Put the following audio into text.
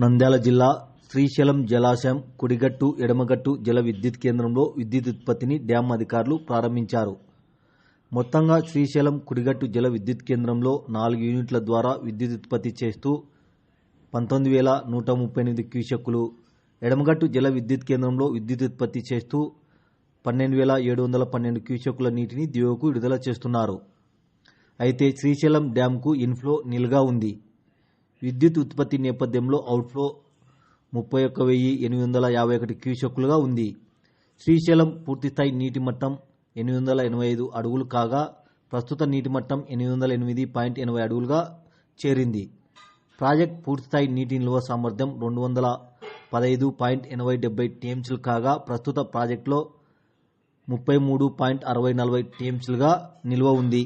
నంద్యాల జిల్లా శ్రీశైలం జలాశయం కుడిగట్టు ఎడమగట్టు జల విద్యుత్ కేంద్రంలో విద్యుత్ ఉత్పత్తిని డ్యాం అధికారులు ప్రారంభించారు. మొత్తంగా శ్రీశైలం కుడిగట్టు జల విద్యుత్ కేంద్రంలో నాలుగు యూనిట్ల ద్వారా విద్యుత్ ఉత్పత్తి చేస్తూ పంతొమ్మిది వేల నూట ముప్పై ఎనిమిది క్యూసెక్కులు ఎడమగట్టు జల విద్యుత్ కేంద్రంలో విద్యుత్ ఉత్పత్తి చేస్తూ పన్నెండు వేల ఏడు వందల పన్నెండు క్యూసెక్కుల నీటిని దిగువకు విడుదల చేస్తున్నారు. అయితే శ్రీశైలం డ్యాంకు ఇన్ఫ్లో నిల్గా ఉంది. విద్యుత్ ఉత్పత్తి నేపథ్యంలో అవుట్ఫ్లో ముప్పై ఒక్క వెయ్యి ఎనిమిది వందల యాభై ఒకటి క్యూసెక్కులుగా ఉంది. శ్రీశైలం పూర్తిస్థాయి నీటి మట్టం ఎనిమిది వందల ఎనభై ఐదు అడుగులు కాగా ప్రస్తుత నీటి మట్టం ఎనిమిది వందల ఎనిమిది పాయింట్ ఎనభై అడుగులుగా చేరింది. ప్రాజెక్ట్ పూర్తిస్థాయి నీటి నిల్వ సామర్థ్యం రెండు వందల పదహైదు పాయింట్ ఎనభై డెబ్బై టీఎంసీలు కాగా ప్రస్తుత ప్రాజెక్టులో ముప్పై మూడు పాయింట్ అరవై నలభై టీఎంసీలుగా నిల్వ ఉంది.